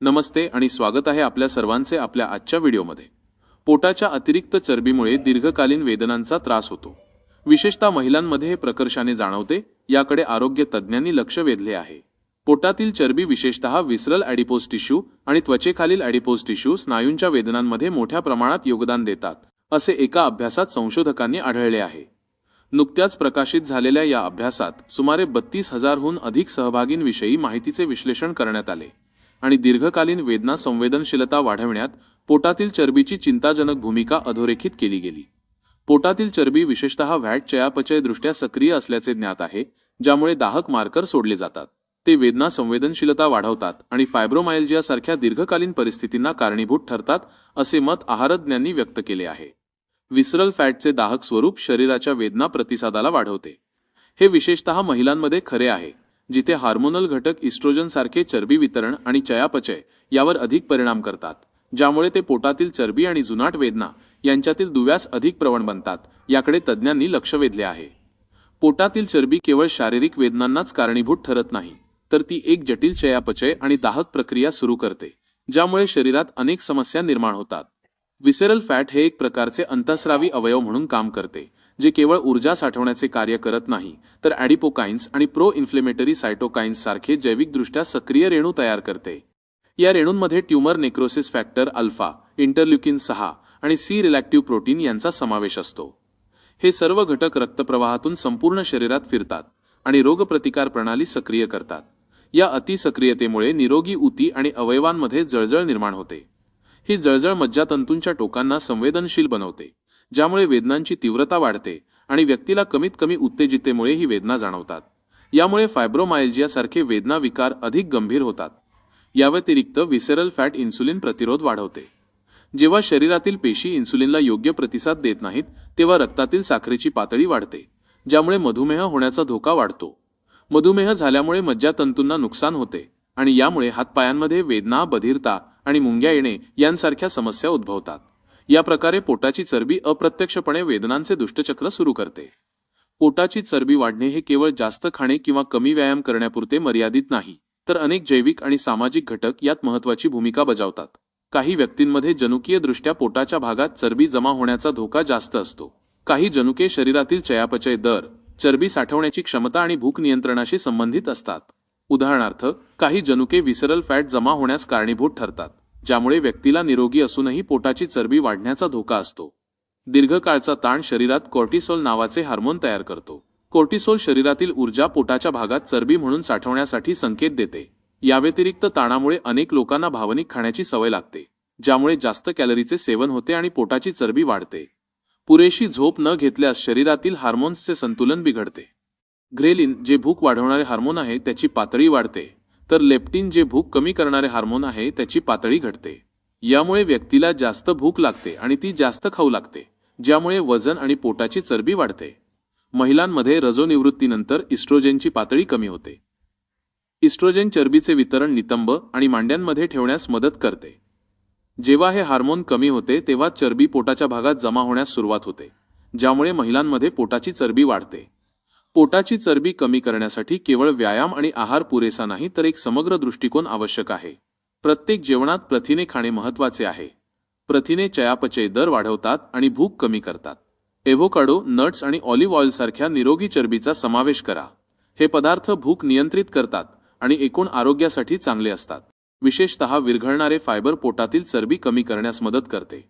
नमस्ते आणि स्वागत आहे आपल्या सर्वांचे आपल्या आजच्या व्हिडिओमध्ये. पोटाच्या अतिरिक्त चरबीमुळे दीर्घकालीन वेदनांचा त्रास होतो. विशेषतः महिलांमध्ये हे प्रकर्षाने जाणवते याकडे आरोग्य तज्ज्ञांनी लक्ष वेधले आहे. पोटातील चरबी विशेषतः विसरल ॲडिपोज टिश्यू आणि त्वचेखालील ॲडिपोज टिश्यू स्नायूंच्या वेदनांमध्ये मोठ्या प्रमाणात योगदान देतात असे एका अभ्यासात संशोधकांनी आढळले आहे. नुकत्याच प्रकाशित झालेल्या या अभ्यासात सुमारे बत्तीस हजारहून अधिक सहभागींविषयी माहितीचे विश्लेषण करण्यात आले. आणि दीर्घकालीन वेदना संवेदनशीलता वाढविण्यात पोटातील चरबीची चिंताजनक भूमिका अधोरेखित केली गेली. पोटातील चरबी विशेषतः व्हॅट चयापचय दृष्ट्या सक्रिय असल्याचे ज्ञात आहे ज्यामुळे दाहक मार्कर सोडले जातात. ते वेदना संवेदनशीलता वाढवतात आणि फायब्रोमायल्जिया सारख्या दीर्घकालीन परिस्थितींना कारणीभूत ठरतात असे मत आहारज्ञांनी व्यक्त केले आहे. विसरल फॅटचे दाहक स्वरूप शरीराच्या वेदना प्रतिसादाला वाढवते. हे विशेषतः महिलांमध्ये खरे आहे. जिथे हार्मोनल घटक इस्ट्रोजन सारखे चरबी वितरण आणि चयापचय यावर अधिक परिणाम करतात ज्यामुळे ते पोटातील चरबी आणि जुनाट वेदना यांच्यातील दुव्यास अधिक प्रवण बनतात याकडे तज्ज्ञांनी लक्ष वेधले आहे. पोटातील चरबी केवळ शारीरिक वेदनांनाच कारणीभूत ठरत नाही तर ती एक जटिल चयापचय आणि दाहक प्रक्रिया सुरू करते ज्यामुळे शरीरात अनेक समस्या निर्माण होतात. विसेरल फॅट हे एक प्रकारचे अंतस्रावी अवयव म्हणून काम करते जे केवळ ऊर्जा साठवण्याचे कार्य करत नाही तर ॲडिपोकाइन्स आणि प्रो इन्फ्लेमेटरी सायटोकाइन्स सारखे जैविकदृष्ट्या सक्रिय रेणू तयार करते. या रेणूंमध्ये tumour necrosis factor alpha interleukin सहा आणि सी रिलॅक्टिव्ह प्रोटीन यांचा समावेश असतो. हे सर्व घटक रक्तप्रवाहातून संपूर्ण शरीरात फिरतात आणि रोगप्रतिकार प्रणाली सक्रिय करतात. या अतिसक्रियतेमुळे निरोगी ऊती आणि अवयवांमध्ये जळजळ निर्माण होते. ही जळजळ मज्जातंतूंच्या टोकांना संवेदनशील बनवते. ज्यामुळे वेदनांची तीव्रता वाढते आणि व्यक्तीला कमीत कमी उत्तेजितेमुळे ही वेदना जाणवतात. यामुळे फायब्रोमायल्जियासारखे वेदना विकार अधिक गंभीर होतात. याव्यतिरिक्त विसेरल फॅट इन्सुलिन प्रतिरोध वाढवते. जेव्हा शरीरातील पेशी इन्सुलिनला योग्य प्रतिसाद देत नाहीत तेव्हा रक्तातील साखरेची पातळी वाढते ज्यामुळे मधुमेह होण्याचा धोका वाढतो. मधुमेह झाल्यामुळे मज्जातंतूंना नुकसान होते आणि यामुळे हातपायांमध्ये वेदना बधिरता आणि मुंग्या येणे यांसारख्या समस्या उद्भवतात. या प्रकारे पोटाची चरबी अप्रत्यक्षपणे वेदनांचे दुष्टचक्र सुरू करते. पोटाची चरबी वाढणे हे केवळ जास्त खाणे किंवा कमी व्यायाम करण्यापुरते मर्यादित नाही तर अनेक जैविक आणि सामाजिक घटक यात महत्वाची भूमिका बजावतात. काही व्यक्तींमध्ये जनुकीय दृष्ट्या पोटाच्या भागात चरबी जमा होण्याचा धोका जास्त असतो. काही जनुके शरीरातील चयापचय दर चरबी साठवण्याची क्षमता आणि भूक नियंत्रणाशी संबंधित असतात. उदाहरणार्थ काही जनुके विसरल फॅट जमा होण्यास कारणीभूत ठरतात. ज्यामुळे व्यक्तीला निरोगी असूनही पोटाची चरबी वाढण्याचा धोका असतो. दीर्घकाळचा ताण शरीरात कॉर्टिसोल नावाचे हार्मोन तयार करतो. कोर्टिसोल शरीरातील ऊर्जा पोटाच्या भागात चरबी म्हणून साठवण्यासाठी संकेत देते. याव्यतिरिक्त ताणामुळे अनेक लोकांना भावनिक खाण्याची सवय लागते ज्यामुळे जास्त कॅलरीचे सेवन होते आणि पोटाची चरबी वाढते. पुरेशी झोप न घेतल्यास शरीरातील हार्मोन्सचे संतुलन बिघडते. ग्रेलिन जे भूक वाढवणारे हार्मोन आहे त्याची पातळी वाढते. तर लेप्टिन जे भूक कमी करणारे हार्मोन आहे त्याची पातळी घटते. यामुळे व्यक्तीला जास्त भूक लागते आणि ती जास्त खाऊ लागते ज्यामुळे वजन आणि पोटाची चरबी वाढते. महिलांमध्ये रजोनिवृत्तीनंतर इस्ट्रोजेनची पातळी कमी होते. इस्ट्रोजेन चरबीचे वितरण नितंब आणि मांड्यांमध्ये ठेवण्यास मदत करते. जेव्हा हे हार्मोन कमी होते तेव्हा चरबी पोटाच्या भागात जमा होण्यास सुरुवात होते ज्यामुळे महिलांमध्ये पोटाची चरबी वाढते. पोटाची चरबी कमी करण्यासाठी केवळ व्यायाम आणि आहार पुरेसा नाही तर एक समग्र दृष्टिकोन आवश्यक आहे. प्रत्येक जेवणात प्रथिने खाणे महत्त्वाचे आहे. प्रथिने चयापचय दर वाढवतात आणि भूक कमी करतात. एव्होकाडो नट्स आणि ऑलिव्ह ऑइल सारख्या निरोगी चरबीचा समावेश करा. हे पदार्थ भूक नियंत्रित करतात आणि एकूण आरोग्यासाठी चांगले असतात. विशेषतः विरघळणारे फायबर पोटातील चरबी कमी करण्यास मदत करते.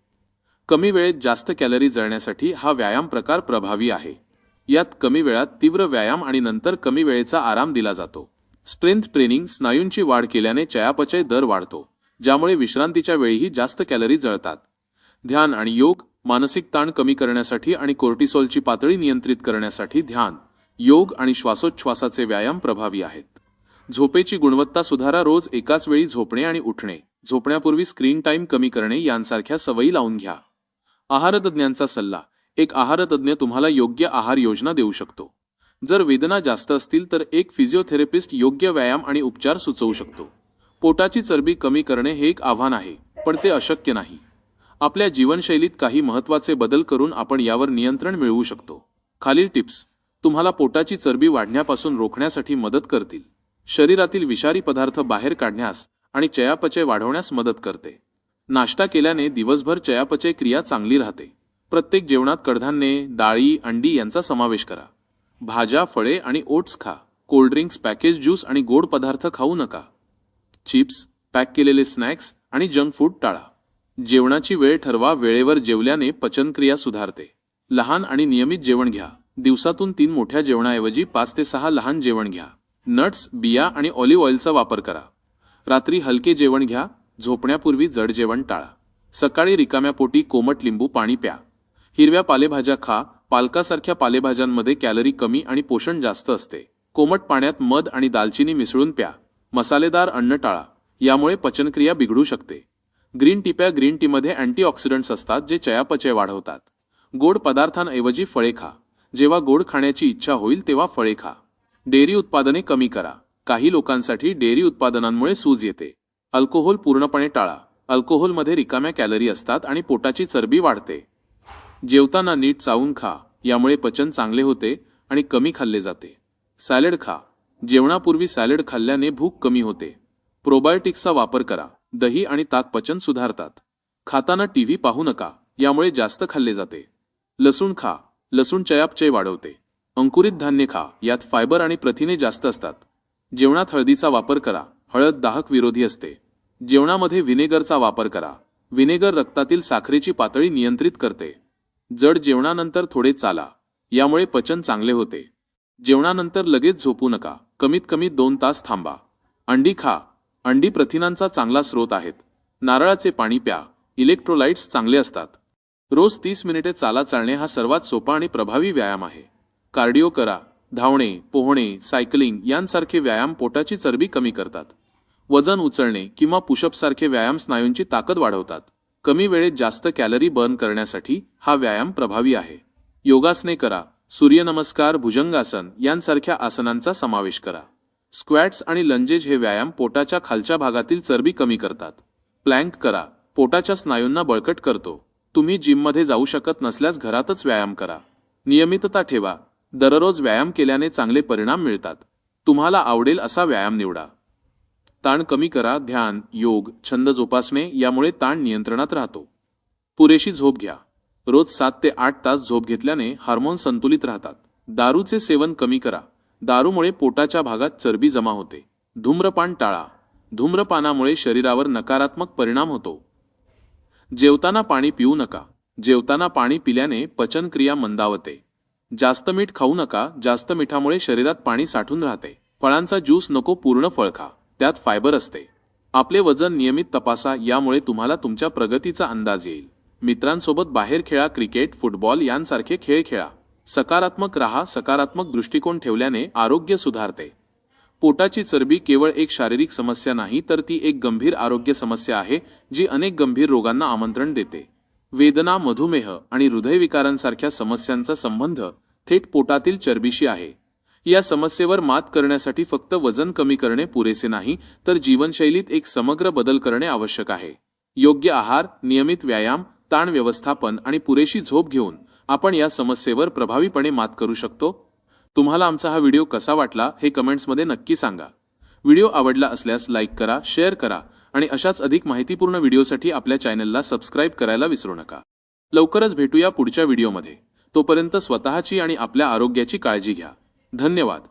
कमी वेळेत जास्त कॅलरी जळण्यासाठी हा व्यायाम प्रकार प्रभावी आहे. यात कमी वेळात तीव्र व्यायाम आणि नंतर कमी वेळेचा आराम दिला जातो. स्ट्रेंथ ट्रेनिंग स्नायूंची वाढ केल्याने चयापचय दर वाढतो ज्यामुळे विश्रांतीच्या वेळीही जास्त कॅलरी जळतात. ध्यान आणि योग मानसिक ताण कमी करण्यासाठी आणि कोर्टिसोलची पातळी नियंत्रित करण्यासाठी ध्यान योग आणि श्वासोच्छ्वासाचे व्यायाम प्रभावी आहेत. झोपेची गुणवत्ता सुधारा रोज एकाच वेळी झोपणे आणि उठणे झोपण्यापूर्वी स्क्रीन टाईम कमी करणे यांसारख्या सवयी लावून घ्या. आहारतज्ञांचा सल्ला एक आहारतज्ञ तुम्हाला योग्य आहार योजना देऊ शकतो. जर वेदना जास्त असतील तर एक फिजिओथेरपिस्ट योग्य व्यायाम आणि उपचार सुचवू शकतो. पोटाची चरबी कमी करणे हे एक आव्हान आहे पण ते अशक्य नाही. आपल्या जीवनशैलीत काही महत्त्वाचे बदल करून आपण यावर नियंत्रण मिळवू शकतो. खालील टिप्स. तुम्हाला पोटाची चरबी वाढण्यापासून रोखण्यासाठी मदत करतील. शरीरातील विषारी पदार्थ बाहेर काढण्यास आणि चयापचय वाढवण्यास मदत करते. नाश्ता केल्याने दिवसभर चयापचय क्रिया चांगली राहते. प्रत्येक जेवणात कडधान्ये डाळी अंडी यांचा समावेश करा. भाज्या फळे आणि ओट्स खा. कोल्ड्रिंक्स पॅकेज ज्यूस आणि गोड पदार्थ खाऊ नका. चिप्स पॅक केलेले स्नॅक्स आणि जंक फूड टाळा. जेवणाची वेळ ठरवा वेळेवर जेवल्याने पचनक्रिया सुधारते. लहान आणि नियमित जेवण घ्या. दिवसातून तीन मोठ्या जेवणाऐवजी पाच ते सहा लहान जेवण घ्या. नट्स बिया आणि ऑलिव्ह ऑइलचा वापर करा. रात्री हलके जेवण घ्या. झोपण्यापूर्वी जड जेवण टाळा. सकाळी रिकाम्या पोटी कोमट लिंबू पाणी प्या. हिरव्या पालेभाज्या खा पालकासारख्या पालेभाज्यांमध्ये कॅलरी कमी आणि पोषण जास्त असते. कोमट पाण्यात मध आणि दालचिनी मिसळून प्या. मसालेदार अन्न टाळा. यामुळे पचनक्रिया बिघडू शकते. ग्रीन टी प्या ग्रीन टीमध्ये अँटीऑक्सिडंट्स असतात जे चयापचय वाढवतात. गोड पदार्थांऐवजी फळे खा. जेव्हा गोड खाण्याची इच्छा होईल तेव्हा फळे खा. डेअरी उत्पादने कमी करा. काही लोकांसाठी डेअरी उत्पादनांमुळे सूज येते. अल्कोहोल पूर्णपणे टाळा. अल्कोहोलमध्ये रिकाम्या कॅलरी असतात आणि पोटाची चरबी वाढते. जेवताना नीट चावून खा यामुळे पचन चांगले होते आणि कमी खाल्ले जाते. सॅलड खा. जेवणापूर्वी सॅलड खाल्ल्याने भूक कमी होते. प्रोबायोटिक्सचा वापर करा. दही आणि ताक पचन सुधारतात. खाताना टीव्ही पाहू नका यामुळे जास्त खाल्ले जाते. लसूण खा. लसूण चयापचय वाढवते. अंकुरित धान्य खा. यात फायबर आणि प्रथिने जास्त असतात. जेवणात हळदीचा वापर करा. हळद दाहक विरोधी असते. जेवणामध्ये व्हिनेगरचा वापर करा. व्हिनेगर रक्तातील साखरेची पातळी नियंत्रित करते. जड जेवणानंतर थोडे चाला यामुळे पचन चांगले होते. जेवणानंतर लगेच झोपू नका कमीत कमी दोन तास थांबा. अंडी खा अंडी प्रथिनांचा चांगला स्रोत आहेत. नारळाचे पाणी प्या इलेक्ट्रोलाइट्स चांगले असतात. रोज तीस मिनिटे चाला चालणे हा सर्वात सोपा आणि प्रभावी व्यायाम आहे. कार्डिओ करा धावणे पोहणे सायकलिंग यांसारखे व्यायाम पोटाची चरबी कमी करतात. वजन उचलणे किंवा पुशअपसारखे व्यायाम स्नायूंची ताकद वाढवतात. कमी वेळेत जास्त कॅलरी बर्न करण्यासाठी हा व्यायाम प्रभावी आहे. योगासने करा. सूर्यनमस्कार भुजंगासन यांसारख्या आसनांचा समावेश करा. स्क्वॅट्स आणि लंजेज हे व्यायाम पोटाच्या खालच्या भागातील चरबी कमी करतात. प्लँक करा. पोटाच्या स्नायूंना बळकट करतो. तुम्ही जिममध्ये जाऊ शकत नसल्यास घरातच व्यायाम करा. नियमितता ठेवा. दररोज व्यायाम केल्याने चांगले परिणाम मिळतात. तुम्हाला आवडेल असा व्यायाम निवडा. ताण कमी करा ध्यान योग छंद जोपासणे यामुळे ताण नियंत्रणात राहतो. पुरेशी झोप घ्या. रोज सात ते आठ तास झोप घेतल्याने हार्मोन संतुलित राहतात. दारूचे सेवन कमी करा. दारूमुळे पोटाच्या भागात चरबी जमा होते. धूम्रपान टाळा. धूम्रपानामुळे शरीरावर नकारात्मक परिणाम होतो. जेवताना पाणी पिऊ नका. जेवताना पाणी पिल्याने पचनक्रिया मंदावते. जास्त मीठ खाऊ नका. जास्त मिठामुळे शरीरात पाणी साठून राहते. फळांचा ज्यूस नको पूर्ण फळ खा. त्यात फायबर असते. आपले वजन नियमित तपासा यामुळे तुम्हाला तुमच्या प्रगतीचा अंदाज येईल. मित्रांसोबत बाहेर खेळा क्रिकेट फुटबॉल यांसारखे खेळ खेळा. सकारात्मक राहा सकारात्मक दृष्टिकोन ठेवल्याने आरोग्य सुधारते. पोटाची चरबी केवळ एक शारीरिक समस्या नाही तर ती एक गंभीर आरोग्य समस्या आहे जी अनेक गंभीर रोगांना आमंत्रण देते. वेदना मधुमेह आणि हृदयविकारांसारख्या समस्यांचा संबंध थेट पोटातील चरबीशी आहे. या समस्येवर मात करण्यासाठी फक्त वजन कमी करणे पुरेसे नाही तर जीवनशैलीत एक समग्र बदल करणे आवश्यक आहे. योग्य आहार नियमित व्यायाम ताण व्यवस्थापन आणि पुरेशी झोप घेऊन आपण या समस्येवर प्रभावीपणे मात करू शकतो. तुम्हाला आमचा हा व्हिडिओ कसा वाटला हे कमेंट्समध्ये नक्की सांगा. व्हिडिओ आवडला असल्यास लाईक करा शेअर करा आणि अशाच अधिक माहितीपूर्ण व्हिडिओसाठी आपल्या चॅनलला सबस्क्राईब करायला विसरू नका. लवकरच भेटूया पुढच्या व्हिडिओमध्ये. तोपर्यंत स्वतःची आणि आपल्या आरोग्याची काळजी घ्या. धन्यवाद.